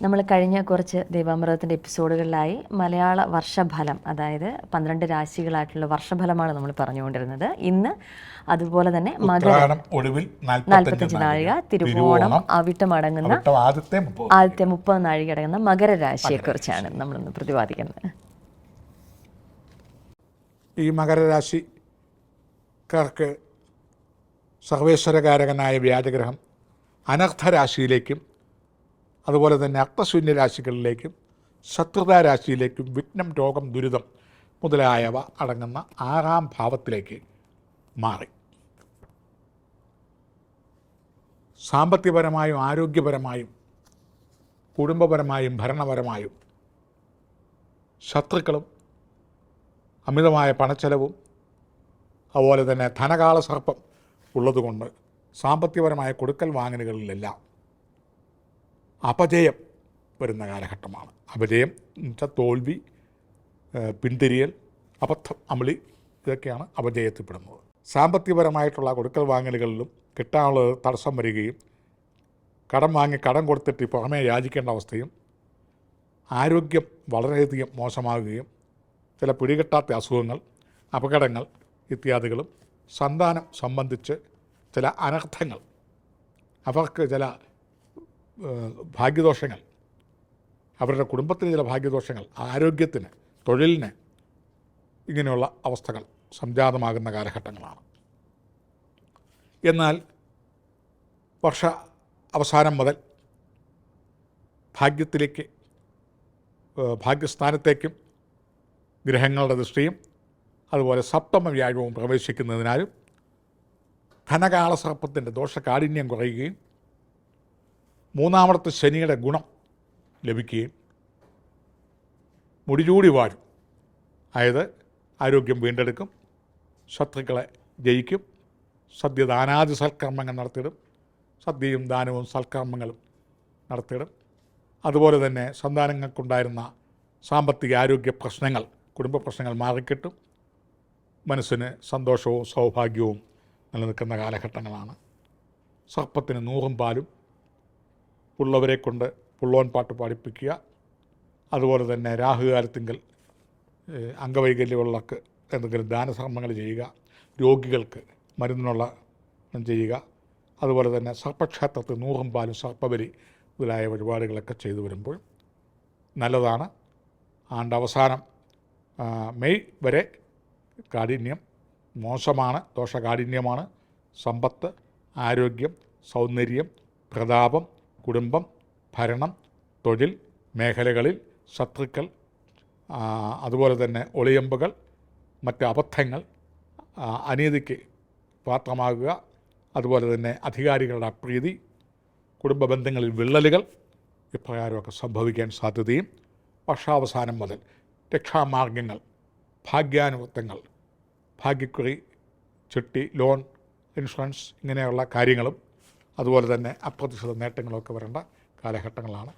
നമ്മൾ കഴിഞ്ഞ കുറച്ച് ദൈവാമൃതത്തിന്റെ എപ്പിസോഡുകളിലായി മലയാള വർഷഫലം അതായത് പന്ത്രണ്ട് രാശികളായിട്ടുള്ള വർഷഫലമാണ് നമ്മൾ പറഞ്ഞുകൊണ്ടിരുന്നത്. ഇന്ന് അതുപോലെ തന്നെ മകര ഒടുവിൽ നാൽപ്പത്തഞ്ച് നാഴിക തിരുവോണം അവിട്ടം അടങ്ങുന്ന ആദ്യത്തെ ആദ്യത്തെ മുപ്പത് നാഴിക അടങ്ങുന്ന മകരരാശിയെക്കുറിച്ചാണ് നമ്മളിന്ന് പ്രതിപാദിക്കുന്നത്. ഈ മകരരാശിക്കാർക്ക് സർവേശ്വരകാരകനായ വ്യാജഗ്രഹം അനർത്ഥരാശിയിലേക്കും അതുപോലെ തന്നെ അക്തശൂന്യ രാശികളിലേക്കും ശത്രുതാ രാശിയിലേക്കും വിഘ്നം രോഗം ദുരിതം മുതലായവ അടങ്ങുന്ന ആറാം ഭാവത്തിലേക്ക് മാറി. സാമ്പത്തികപരമായും ആരോഗ്യപരമായും കുടുംബപരമായും ഭരണപരമായും ശത്രുക്കളും അമിതമായ പണച്ചെലവും അതുപോലെ തന്നെ ധനകാല സർപ്പം ഉള്ളതുകൊണ്ട് സാമ്പത്തികപരമായ കൊടുക്കൽ വാങ്ങലുകളിലെല്ലാം അപജയം വരുന്ന കാലഘട്ടമാണ്. അപജയം വെച്ചാൽ തോൽവി പിന്തിരിയൽ അബദ്ധം അമളി ഇതൊക്കെയാണ് അപജയത്തിൽപ്പെടുന്നത് സാമ്പത്തികപരമായിട്ടുള്ള കൊടുക്കൽ വാങ്ങലുകളിലും കിട്ടാനുള്ളത് തടസ്സം വരികയും കടം വാങ്ങി കടം കൊടുത്തിട്ട് പുറമേ യാചിക്കേണ്ട അവസ്ഥയും ആരോഗ്യം വളരെയധികം മോശമാകുകയും ചില പിടികിട്ടാത്ത അസുഖങ്ങൾ അപകടങ്ങൾ ഇത്യാദികളും സന്താനം സംബന്ധിച്ച് ചില അനർത്ഥങ്ങൾ അവർക്ക് ചില ഭാഗ്യദോഷങ്ങൾ. അവരുടെ കുടുംബത്തിന് ചില ഭാഗ്യദോഷങ്ങൾ ആരോഗ്യത്തിന് തൊഴിലിന് ഇങ്ങനെയുള്ള അവസ്ഥകൾ സംജാതമാകുന്ന കാലഘട്ടങ്ങളാണ്. എന്നാൽ വർഷ അവസാനം മുതൽ ഭാഗ്യത്തിലേക്ക് ഭാഗ്യസ്ഥാനത്തേക്കും ഗ്രഹങ്ങളുടെ ദൃഷ്ടിയും അതുപോലെ സപ്തമ വ്യാഴവും പ്രവേശിക്കുന്നതിനാലും ധനകാല സർപ്പത്തിന്റെ ദോഷകാഠിന്യം കുറയുകയും മൂന്നാമത്തെ ശനിയുടെ ഗുണം ലഭിക്കുകയും മുടിചൂടി വാഴും അതായത് ആരോഗ്യം വീണ്ടെടുക്കും ശത്രുക്കളെ ജയിക്കും സദ്യദാനാദി സൽക്കർമ്മങ്ങൾ നടത്തിയിടും സദ്യയും ദാനവും സൽക്കർമ്മങ്ങളും നടത്തിയിടും. അതുപോലെ തന്നെ സന്താനങ്ങൾക്കുണ്ടായിരുന്ന സാമ്പത്തിക ആരോഗ്യ പ്രശ്നങ്ങൾ കുടുംബ പ്രശ്നങ്ങൾ മാറിക്കിട്ടും. മനസ്സിന് സന്തോഷവും സൗഭാഗ്യവും നിലനിൽക്കുന്ന കാലഘട്ടങ്ങളാണ്. സർപ്പത്തിന് നൂറും പാലും ഉള്ളവരെ കൊണ്ട് പുള്ളോൻ പാട്ട് പാടിപ്പിക്കുക. അതുപോലെ തന്നെ രാഹുകാലത്തിങ്കൽ അംഗവൈകല്യമുള്ളവർക്ക് എന്തെങ്കിലും ദാനധർമ്മങ്ങൾ ചെയ്യുക രോഗികൾക്ക് മരുന്നിനുള്ള ചെയ്യുക. അതുപോലെ തന്നെ സർപ്പക്ഷേത്രത്തിൽ നൂറും പാലും സർപ്പബലി മുതലായ പരിപാടികളൊക്കെ ചെയ്തു വരുമ്പോൾ നല്ലതാണ്. ആണ്ട് അവസാനം മെയ് വരെ കാഠിന്യം മോശമാണ് ദോഷകാഠിന്യമാണ്. സമ്പത്ത് ആരോഗ്യം സൗന്ദര്യം പ്രതാപം കുടുംബം ഭരണം തൊഴിൽ മേഖലകളിൽ ശത്രുക്കൾ അതുപോലെ തന്നെ ഒളിയമ്പുകൾ മറ്റ് അബദ്ധങ്ങൾ അനീതിക്ക് പാത്രമാകുക അതുപോലെ തന്നെ അധികാരികളുടെ അപ്രീതി കുടുംബ ബന്ധങ്ങളിൽ വിള്ളലുകൾ ഇപ്രകാരമൊക്കെ സംഭവിക്കാൻ സാധ്യതയും വർഷാവസാനം മുതൽ രക്ഷാമാർഗങ്ങൾ ഭാഗ്യാനുവൃത്തങ്ങൾ ഭാഗ്യക്കുറി ചിട്ടി ലോൺ ഇൻഷുറൻസ് ഇങ്ങനെയുള്ള കാര്യങ്ങളും അതുപോലെ തന്നെ അപ്രതീക്ഷിത നേട്ടങ്ങളൊക്കെ വരേണ്ട കാലഘട്ടങ്ങളാണ്.